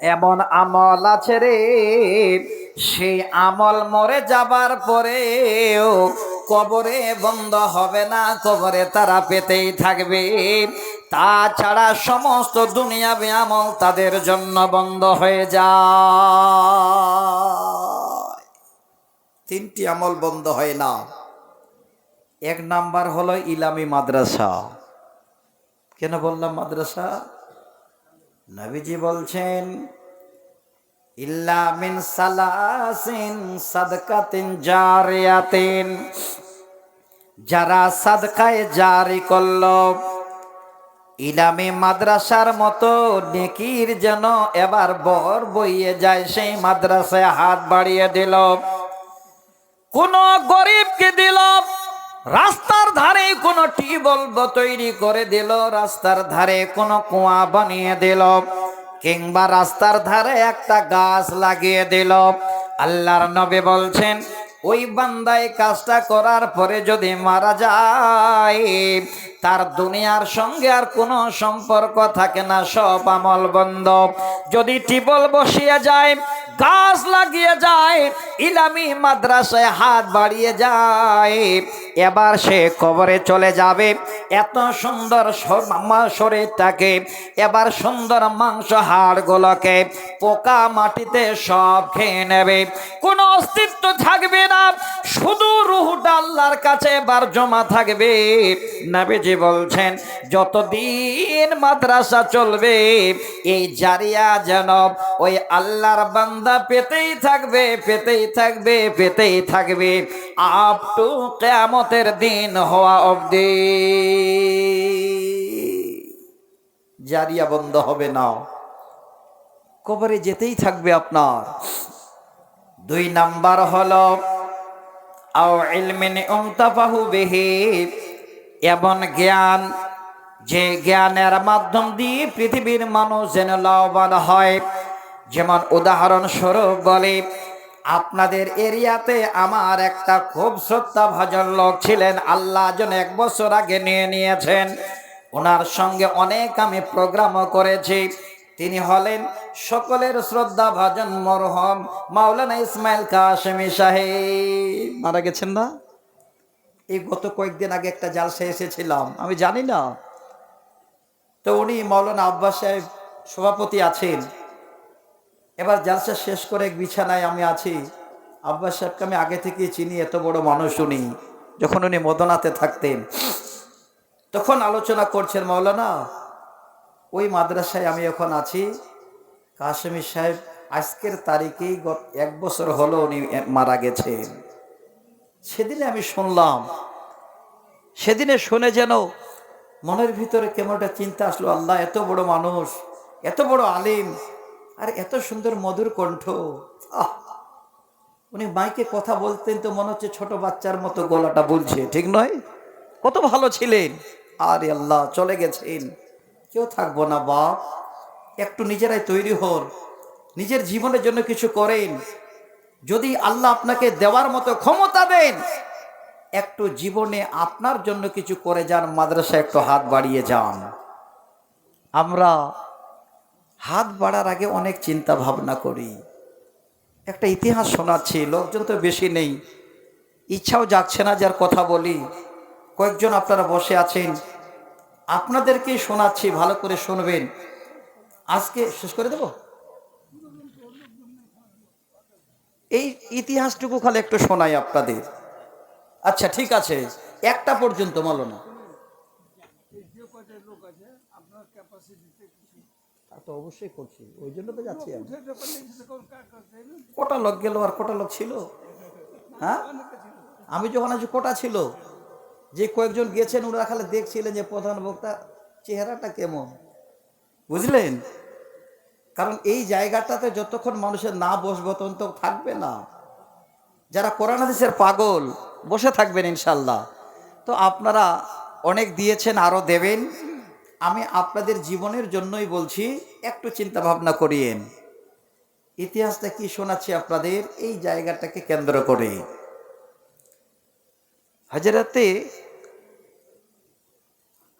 এমন আমল আছে রে। সেই আমল মরে যাবার পরেও কবরে বন্ধ হবে না, কবরে তারা পেতেই থাকবে। তাছাড়া সমস্ত দুনিয়াবি আমল তাদের জন্য বন্ধ হয়ে যায়। তিনটি আমল বন্ধ হয় না। এক নাম্বার হলো ইলামি মাদ্রাসা। কেন বললাম মাদ্রাসা? নবীজি বলছেন, ইল্লা সালাসিন সাদকাতিন জারিয়াতিন। যারা সাদকায় জারি করল, ইলামি মাদ্রাসার মতো নেকির যেন এবার বর বইয়ে যায়, সেই মাদ্রাসায় হাত বাড়িয়ে দিল। কোন গরিবকে দিল রাস্তার ধারে কোনো টিউবওয়েল তৈরি করে দিল, রাস্তার ধারে কোনো কুয়া বানিয়ে দিল, কিংবা রাস্তার ধারে একটা গাছ লাগিয়ে দিল। আল্লাহর নবী বলছেন, ওই বান্দায় কাজটা করার পরে যদি মারা যায় তার দুনিয়ার সঙ্গে আর কোনো সম্পর্ক থাকে না, সব আমল বন্ধ। যদি টিবল বসিয়ে যায়, গাছ লাগিয়ে যায়, ইলামি মাদ্রাসায় হাত বাড়িয়ে যায়, এবার সে কবরে চলে যাবে। এত সুন্দর মা- শরীরটাকে এবার সুন্দর মাংস হাড়গুলোকে পোকা মাটিতে সব খেয়ে নেবে। কোনো অস্তিত্ব থাকবে না, শুধু রুহুটা আল্লাহর কাছে এবার জমা থাকবে। নাবিজি বলছেন, যতদিন মাদ্রাসা চলবে, এই জারিয়া যেন ওই আল্লাহর বান্দা পেতেই থাকবে পেতেই থাকবে পেতেই থাকবে। আপ টু কেয়ামতের দিন হওয়া অবধি জারিয়া বন্ধ হবে না। কবরে যেতেই থাকবে আপনার। দুই নাম্বার হল, আও ইলমিন উমতাফাহু বিহি এমন জ্ঞান যে জ্ঞানের মাধ্যম দিয়ে পৃথিবীর মানুষ যেন লাভবান হয়। যেমন উদাহরণস্বরূপ বলে, আপনাদের এরিয়াতে আমার একটা খুব শ্রদ্ধা ভাজন লোক ছিলেন। আল্লাহ যেন এক বছর আগে নিয়ে নিয়েছেন। ওনার সঙ্গে অনেক আমি প্রোগ্রামও করেছি। তিনি হলেন সকলের শ্রদ্ধা ভাজন মরহম মাওলানা ইসমাইল কাশেমি সাহেব। মারা গেছেন না? এই গত কয়েকদিন আগে একটা জালসা এসেছিলাম। আমি জানি না। তো উনি মৌলানা আব্বাস সাহেব সভাপতি আছেন। এবার জালসা শেষ করে এক বিছানায় আমি আছি। আব্বাস সাহেবকে আমি আগে থেকে চিনি, এত বড় মানুষ উনি, যখন উনি মদনাতে থাকতেন। তখন আলোচনা করছেন, মৌলানা, ওই মাদ্রাসায় আমি এখন আছি। কাশেমি সাহেব, আজকের তারিখেই গত এক বছর হলো উনি মারা গেছেন। সেদিনে আমি শুনলাম, সেদিনে শুনে যেন মনের ভিতরে কেমন একটা চিন্তা আসলো, আল্লাহ এত বড় মানুষ, এত বড় আলিম, আর এত সুন্দর মধুর কণ্ঠ। আহ! উনি মাইকে কথা বলতেন তো মনে হচ্ছে ছোট বাচ্চার মতো গলাটা বলছে, ঠিক নয়? কত ভালো ছিলেন। আরে আল্লাহ, চলে গেছেন। কেউ থাকব না বাপ, একটু নিজেরাই তৈরি হন, নিজের জীবনের জন্য কিছু করেন। যদি আল্লাহ আপনাকে দেওয়ার মতো ক্ষমতা দেন, একটু জীবনে আপনার জন্য কিছু করে যান, মাদ্রাসায় একটু হাত বাড়িয়ে যান। আমরা হাত বাড়ার আগে অনেক চিন্তা ভাবনা করি। একটা ইতিহাস শোনাচ্ছি, লোকজন তো বেশি নেই। ইচ্ছাও যাচ্ছে না যার কথা বলি। কয়েকজন আপনারা বসে আছেন। আপনাদেরকে শোনাচ্ছি, ভালো করে শুনবেন। আজকে শেষ করে দেব? এই ইতিহাসটুকু খালি একটু শোনাই আপনাদের। আচ্ছা ঠিক আছে। একটা পর্যন্ত বলো না। তা অবশ্যই করছি। ওই জন্য তো যাচ্ছি আমি। কটা লোক গেল আর কটা লোক ছিল? হ্যাঁ? আমি যখন আছি কটা ছিল যে কয়েকজন গেছেন ওরা খালি দেখছিলেন যে প্রধান বক্তা চেহারাটা কেমন। বুঝলেন? কারণ এই জায়গাটাতে যতক্ষণ মানুষের না বসবে তখন তো থাকবে না। যারা কোরআন হাদিসের পাগল, বসে থাকবেন ইনশাল্লাহ তো আপনারা অনেক দিয়েছেন, আরও দেবেন। আমি আপনাদের জীবনের জন্যই বলছি, একটু চিন্তা ভাবনা করিয়েন। ইতিহাসটা কি শোনাচ্ছি আপনাদের, এই জায়গাটাকে কেন্দ্র করে। হাজরাতে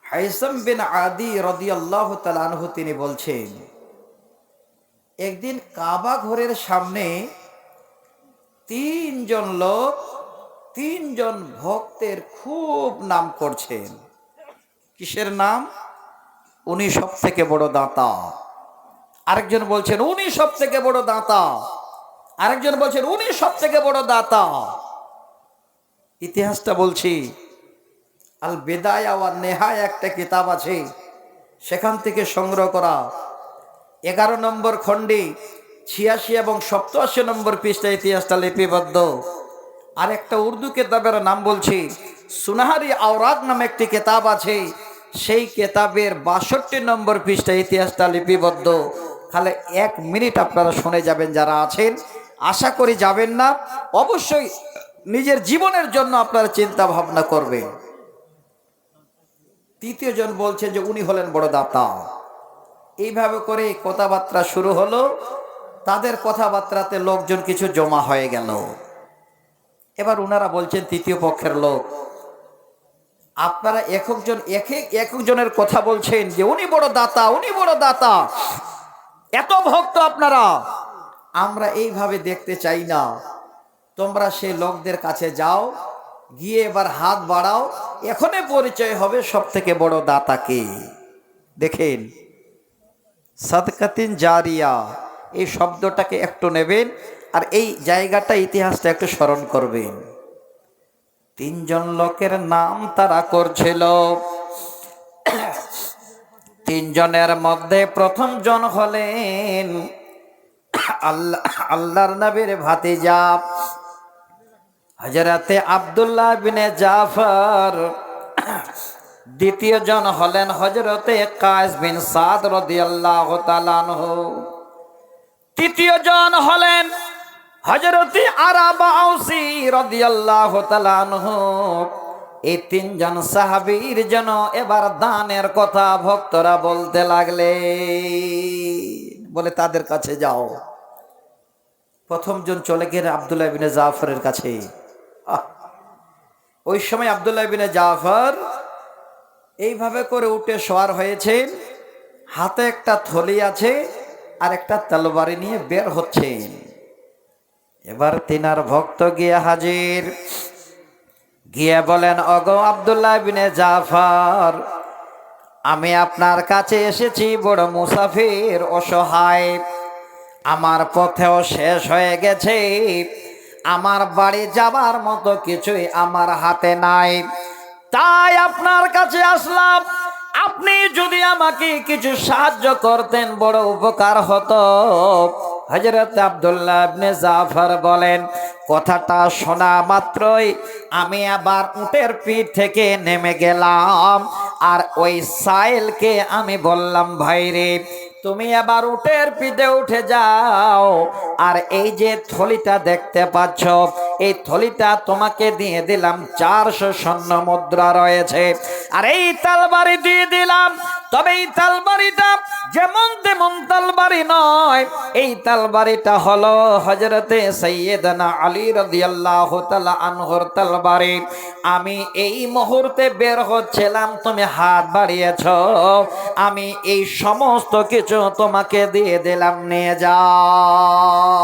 হাইসাম বিন আদি রদি আল্লাহ তালানহু তিনি বলছেন একদিন কাবা ঘরের সামনে তিনজন লোক তিনজন ভক্তের খুব নাম করছেন। কিসের নাম? উনি সব থেকে বড় দাতা। আরেকজন বলছেন, উনি সব থেকে বড় দাতা। আরেকজন বলছেন, উনি সব থেকে বড় দাতা। ইতিহাসটা বলছি। আল বেদায় ওয়া নেহায় একটা কিতাব আছে, সেখান থেকে সংগ্রহ করা। এগারো নম্বর খণ্ডে ছিয়াশি এবং সপ্তাশি নম্বর পৃষ্ঠা ইতিহাসটা লিপিবদ্ধ। আর একটা উর্দু কেতাবের নাম বলছি, সুনাহারি আওরাত নামে একটি কেতাব আছে, সেই কেতাবের বাষট্টি নম্বর পৃষ্ঠা ইতিহাসটা লিপিবদ্ধ। খালি এক মিনিট আপনারা শুনে যাবেন যারা আছেন, আশা করি যাবেন না, অবশ্যই নিজের জীবনের জন্য আপনারা চিন্তা ভাবনা করবেন। তৃতীয় জন বলছেন যে উনি হলেন বড় দাতা। এইভাবে করে কথাবার্তা শুরু হলো। তাদের কথাবার্তাতে লোকজন কিছু জমা হয়ে গেল। এবার ওনারা বলছেন, তৃতীয় পক্ষের লোক। আপনারা একজন এক একজনের কথা বলছেন যে, উনি বড় দাতা, উনি বড় দাতা। এত ভক্ত আপনারা। আমরা এইভাবে দেখতে চাই না। তোমরা সেই লোকদের কাছে যাও, গিয়ে এবার হাত বাড়াও। এখনই পরিচয় হবে সব থেকে বড় দাতাকে দেখেন সাদকাতিন জারিয়া। এই শব্দটাকে একটু নেবেন আর এই জায়গাটা ইতিহাসটা একটু স্মরণ করবেন। তিনজন লোকের নাম তারা করছিল। তিনজনের মধ্যে প্রথম জন হলেন আল্লাহ, আল্লাহর নবীর ভাতিজা হজরতে আবদুল্লাহ বিনে জাফর। দ্বিতীয় জন হলেন হজরতে কায়েস বিন সাদ রদিয়াল্লাহু তাআলাহু তৃতীয় জন হলেন হজরতে আরাবা রদিয়াল্লাহু তাআলাহু এই তিনজন সাহাবীর যেন এবার দানের কথা ভক্তরা বলতে লাগলে, বলে তাদের কাছে যাও। প্রথম জন চলে গেলেন আবদুল্লাহ জাফরের কাছে! ওই সময় আবদুল্লাহ জাফর এইভাবে করে উঠে শোয়ার হয়েছেন হাতে একটা থলি আছে আর একটা তলবারি নিয়ে বের হচ্ছে। এবার তিনার ভক্ত গিয়ে হাজির। গিয়ে বলেন অগ আবদুল্লাহ বিনে জাফার, আমি আপনার কাছে এসেছি, বড় মুসাফির, অসহায়। আমার পথেও শেষ হয়ে গেছে। আমার বাড়ি যাবার মতো কিছুই আমার হাতে নাই। তাই আপনার কাছে আসলাম। আপনি যদি আমাকে কিছু সাহায্য করতেন, বড় উপকার হতো। হজরত আবদুল্লাহ জাফর বলেন, কথাটা শোনা মাত্রই আমি আবার উটের পিঠ থেকে নেমে গেলাম। আর ওই সাইলকে আমি বললাম ভাইরে তুমি আবার উটের পিঠে উঠে যাও। আর এই যে থলিটা দেখতে পাচ্ছ এই থলিটা তোমাকে দিয়ে দিলাম, চারশো স্বর্ণ মুদ্রা রয়েছে। আর এই তালবাড়ি দিয়ে দিলাম, তবে এই তালবাড়িটা যেমন তেমন তালবাড়ি নয়। এই তালবাড়িটা হলো হজরতে সৈয়দনা আলী রাদিয়াল্লাহু তাআলা আনহর তালবাড়ি। আমি এই মুহূর্তে বের হচ্ছিলাম, তুমি হাত বাড়িয়েছ। আমি এই সমস্ত কিছু তোমাকে দিয়ে দিলাম, নিয়ে যাও।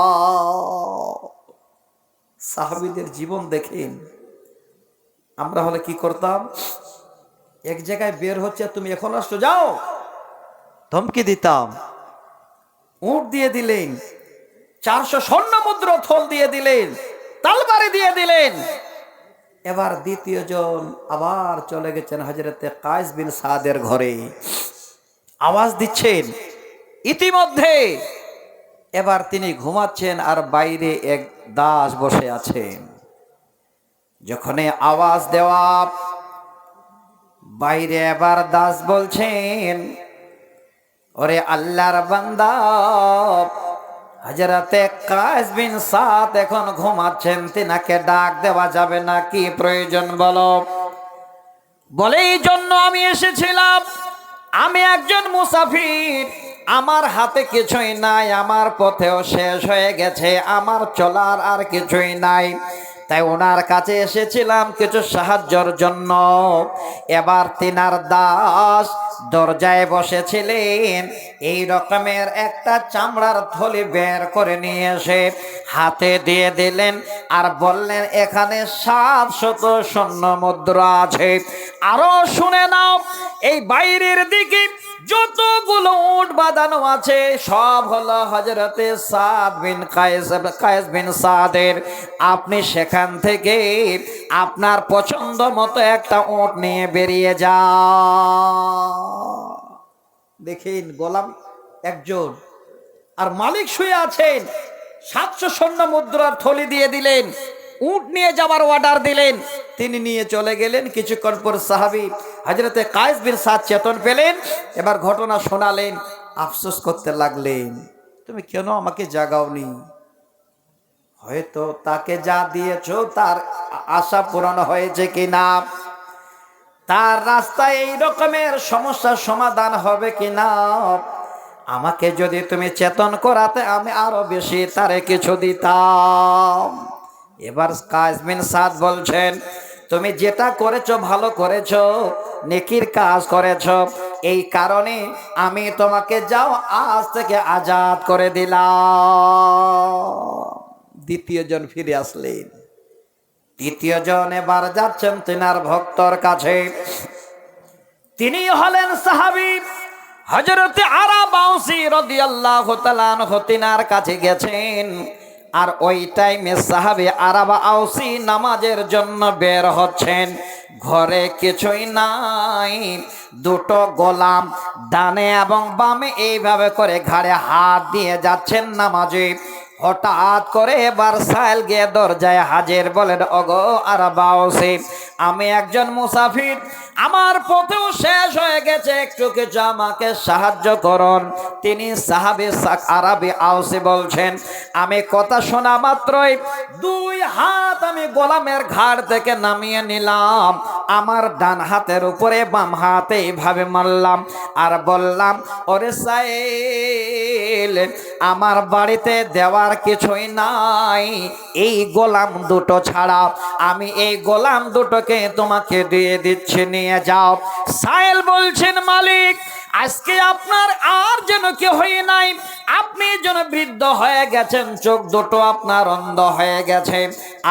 সাহাবীদের জীবন দেখেন আমরা হলে কি করতাম? এক জায়গায় বের হচ্ছে, তুমি এখন আসছো, যাও। ধমকি দিতাম। উঠ দিয়ে দিলেন। চারশো স্বর্ণ মুদ্র থল দিয়ে দিলেন। তালবারে দিয়ে দিলেন। এবার দ্বিতীয় জন আবার চলে গেছেন হজরতে কায়েস বিন সাদের ঘরে। আওয়াজ দিচ্ছেন, ইতিমধ্যে এবার তিনি ঘুমাচ্ছেন আর বাইরে এক দাস বসে আছেন যখন আওয়াজ দেওয়া, বাইরে এবার দাস বলছেন, ওরে আল্লাহর বান্দা হাজারাতে কাজ বিন সাত এখন ঘুমাচ্ছেন, তিনাকে ডাক দেওয়া যাবে না, কি প্রয়োজন বলো? বলে, এই জন্য আমি এসেছিলাম। আমি একজন মুসাফির। আমার হাতে কিছুই নাই, আমার পথেও শেষ হয়ে গেছে, আমার চলার আর কিছুই নাই। তাই ওনার কাছে এসেছিলাম কিছু সাহায্যর জন্য। এবার তিনার দাস দরজায় বসেছিলেন, এই রকমের একটা চামড়ার থলি বের করে নিয়ে এসে হাতে দিয়ে দিলেন আর বললেন, এখানে সাত শত স্বর্ণ মুদ্রা আছে। আরও শুনে নাও, এই বাইরের দিকে যতগুলো উট বাঁধানো আছে, সব হলো হজরতে সাদ বিন কায়েস বিন সাদের। আপনি সেখান থেকে আপনার পছন্দ মতো একটা উট নিয়ে বেরিয়ে যা দেখেন গোলাম একজন, আর মালিক শুয়ে আছেন। সাতশো স্বর্ণ মুদ্রার থলি দিয়ে দিলেন, উট নিয়ে যাবার অর্ডার দিলেন। তিনি নিয়ে চলে গেলেন। কিছুক্ষণ পর সাহাবি হাজরতে কায়েস বিন সাদ চেতন পেলেন। এবার ঘটনা শোনালেন, আফসোস করতে লাগলেন, তুমি কেন আমাকে জাগাওনি? হয়তো তাকে যা দিয়েছ তার আশা পূরণ হয়েছে কি না তার রাস্তায় এই রকমের সমস্যার সমাধান হবে কি না আমাকে যদি তুমি চেতন করাতে আমি আরও বেশি তারে কিছু দিতাম। এবার কাজমিন সাদ বলছেন, তুমি যেটা করেছ ভালো করেছ, নেকির কাজ করেছ। এই কারণে আমি তোমাকে যাও, আজ থেকে আজাদ করে দিলাম। দ্বিতীয় জন ফিরে আসলেন। তৃতীয় জন এবার যাচ্ছেন তিনার ভক্তর কাছে। তিনি হলেন সাহাবি হজরতে আরা বাউসি তাআলা আনহু, তিনার কাছে গেছেন। আর ওই টাইমে সাহাবি আরাবা আউসি নামাজের জন্য বের হচ্ছেন। ঘরে কিছুই নাই, দুটো গোলাম ডানে এবং বামে এইভাবে করে ঘাড়ে হাত দিয়ে যাচ্ছেন নামাজে। হঠাৎ করে এবার সাইল গিয়ে দরজায় হাজির বলেন অগো আর বাউসি আমি একজন মুসাফির আমার পথেও শেষ হয়ে গেছে, একটু কিছু আমাকে সাহায্য করুন। তিনি সাহাবি সাক আওসে বলছেন, আমি কথা শোনা মাত্রই দুই হাত আমি গোলামের ঘাড় থেকে নামিয়ে নিলাম, আমার ডান হাতের উপরে বাম হাতে এইভাবে মারলাম আর বললাম, ওরে সাইল, আমার বাড়িতে দেওয়ার কিছুই নাই, এই গোলাম দুটো ছাড়া আমি এই গোলাম দুটোকে তোমাকে দিয়ে দিচ্ছি নিয়ে যাও। সাহেল বলছেন মালিক আজকে আপনার আর যেন কেহই নাই। আপনি যেন বৃদ্ধ হয়ে গেছেন, চোখ দুটো আপনার অন্ধ হয়ে গেছে।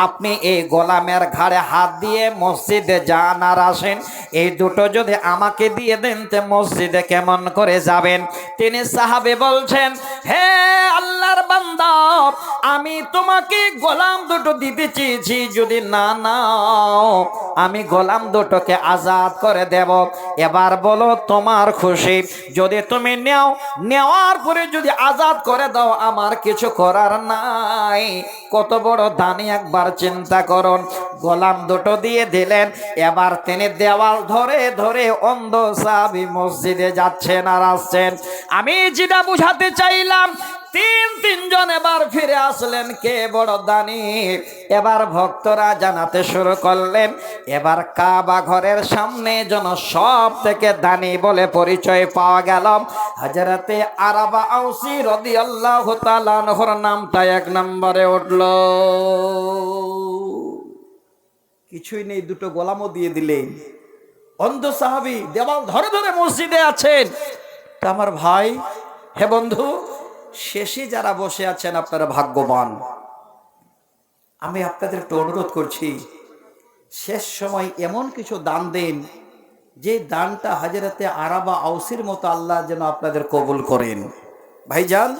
আপনি এই গোলামের ঘাড়ে হাত দিয়ে মসজিদে যান আর আসেন। এই দুটো যদি আমাকে দিয়ে দেন, তে মসজিদে কেমন করে যাবেন? তিনি সাহাবে বলছেন, হে আল্লাহর বান্দা, আমি তোমাকে গোলাম দুটো দিতে চেয়েছি। যদি না নাও, আমি গোলাম দুটোকে আজাদ করে দেব। এবার বলো, তোমার খুশি যদি তুমি নেও, নেওয়ার পরে যদি আজাদ করে দাও, আমার কিছু করার নাই। কত বড় দানি একবার চিন্তা করুন। গোলাম দুটো দিয়ে দিলেন। এবার তিনি দেওয়াল ধরে ধরে অন্ধ সাবি মসজিদে যাচ্ছেন আর আসছেন। আমি যেটা বুঝাতে চাইলাম তিন তিনজন এবার ফিরে আসলেন, কে বড় দানি? এবার ভক্তরা জানাতে শুরু করলেন, এবার কাবা ঘরের সামনে যেন সব থেকে দানি বলে পরিচয় পাওয়া গেল। হাজারাতে আরাবা আউসি রদি আল্লাহ তালানহর নামটা এক নম্বরে উঠল। কিছুই নেই, দুটো গোলামও দিয়ে দিলেন। অন্ধ সাহাবি দেওয়াল ধরে ধরে মসজিদে আছেন। আমার ভাই, হে বন্ধু শেষে যারা বসে আছেন আপনারা ভাগ্যবান। আমি আপনাদের একটু অনুরোধ করছি, শেষ সময় এমন কিছু দান দেন, যে দানটা হাজারাতে আরাবা আউসির মতো আল্লাহ যেন আপনাদের কবুল করেন। ভাইজান?